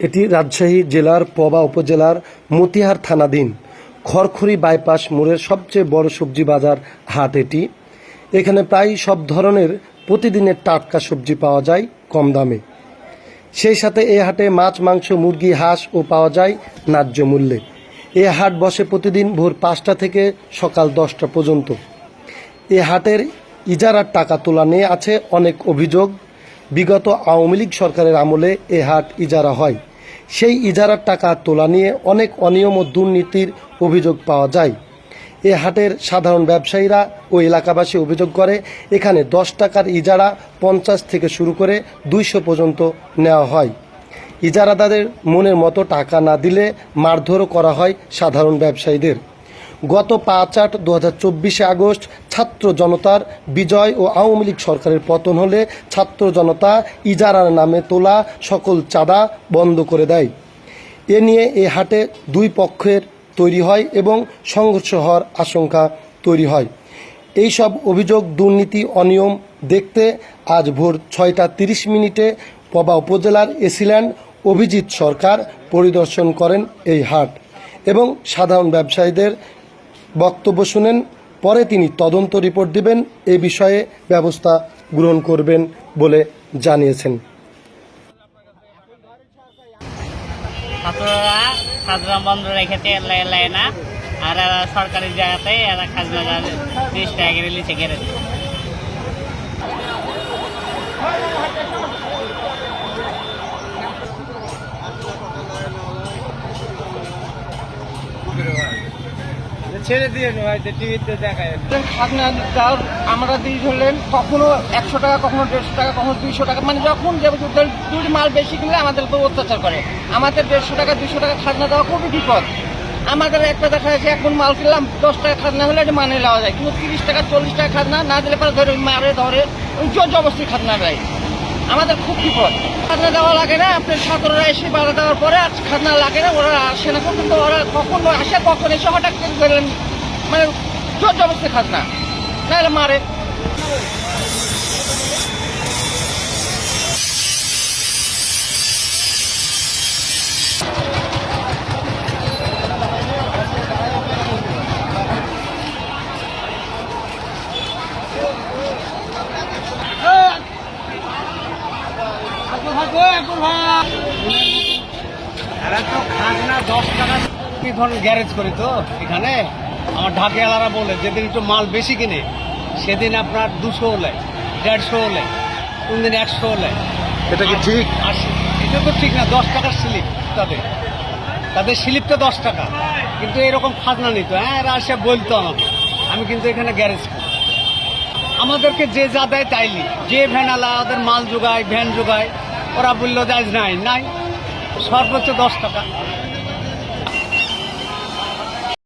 এটি রাজশাহী জেলার পবা উপজেলার মতিহার থানাধীন খড়খড়ি বাইপাস মোড়ের সবচেয়ে বড় সবজি বাজার হাট এটি। এখানে প্রায় সব ধরনের প্রতিদিনের টাটকা সবজি পাওয়া যায় কম দামে। সেই সাথে এ হাটে মাছ, মাংস, মুরগি, হাঁস ও পাওয়া যায় ন্যায্য মূল্যে। এ হাট বসে প্রতিদিন ভোর পাঁচটা থেকে সকাল দশটা পর্যন্ত। এ হাটের ইজারার টাকা তোলা নিয়ে আছে অনেক অভিযোগ। বিগত আওয়ামী লীগ সরকারের আমলে এ হাট ইজারা হয়। সেই ইজারার টাকা তোলা নিয়ে অনেক অনিয়ম ও দুর্নীতির অভিযোগ পাওয়া যায়। এ হাটের সাধারণ ব্যবসায়ীরা ও এলাকাবাসী অভিযোগ করে, এখানে দশ টাকার ইজারা পঞ্চাশ থেকে শুরু করে দুইশো পর্যন্ত নেওয়া হয়। ইজারাদারদের মনের মতো টাকা না দিলে মারধরও করা হয় সাধারণ ব্যবসায়ীদের। গত পাঁচ আট দু আগস্ট ছাত্র জনতার বিজয় ও আওয়ামী লীগ সরকারের পতন হলে ছাত্র জনতা ইজারার নামে তোলা সকল চাঁদা বন্ধ করে দেয়। এ নিয়ে এ হাটে দুই পক্ষের তৈরি হয় এবং সংঘর্ষ হওয়ার আশঙ্কা তৈরি হয়। এই সব অভিযোগ, দুর্নীতি, অনিয়ম দেখতে আজ ভোর ছয়টা তিরিশ মিনিটে পবা উপজেলার এসিল্যান্ড অভিজিৎ সরকার পরিদর্শন করেন এই হাট এবং সাধারণ ব্যবসায়ীদের বক্তব্য শুনেন, পরে তিনি তদন্ত রিপোর্ট দিবেন, এ বিষয়ে ব্যবস্থা গ্রহণ করবেন বলে জানিয়েছেন। আর সরকারি জায়গাতে এরা খাজনা করে লিচে কেড়ে ছেড়ে দিয়ে ভাই টিভিতে দেখায় দেওয়ার আমরা দিয়ে ধরলেন, কখনো একশো টাকা, কখনো দেড়শো টাকা, কখনো দুইশো টাকা মানে যখন দুই মাল বেশি কিনলে আমাদের উপর অত্যাচার করে। আমাদের দেড়শো টাকা, দুইশো টাকা খাজনা দেওয়া খুবই বিপদ। আমাদের একটা দেখা যাচ্ছে এখন মাল কিনলাম, দশ টাকা খাজনা হলে এটা মানে নেওয়া যায়। কিন্তু তিরিশ টাকা, চল্লিশ টাকা খাজনা না দিলে পরে ধরে, মারে ধরে জবস্তি খাজনা দেয়। আমাদের খুব বিপদ। খাজনা দেওয়া লাগে না আপনার ছাত্ররা এসে বাধা দেওয়ার পরে আর খাজনা লাগে না, ওরা আসে না। কিন্তু ওরা কখন আসে, কখন এসে হঠাৎ মানে জোর জবরদস্তি খাজনা। নাহলে মারে। এরা তো খাজনা দশ টাকা গ্যারেজ করি তো এখানে। আমার ঢাকিয়ালারা বলে যেদিন একটু মাল বেশি কিনে সেদিন আপনার দুশো হলে দেড়শো হলে কোন দিন একশো হলে। এটা কি ঠিক? এটা তো ঠিক না দশ টাকার স্লিপ তাদের। তাদের স্লিপ তো দশ টাকা কিন্তু এরকম খাজনা নিত। হ্যাঁ এরা এসে বলতো আমাকে আমি কিন্তু এখানে গ্যারেজ করি। আমাদেরকে যে যা দেয় তাইলি যে ভ্যানালা ওদের মাল যোগায় ভ্যান যোগায় ওরা বলল দেয় নাই। নাই। সর্বোচ্চ দশ টাকা।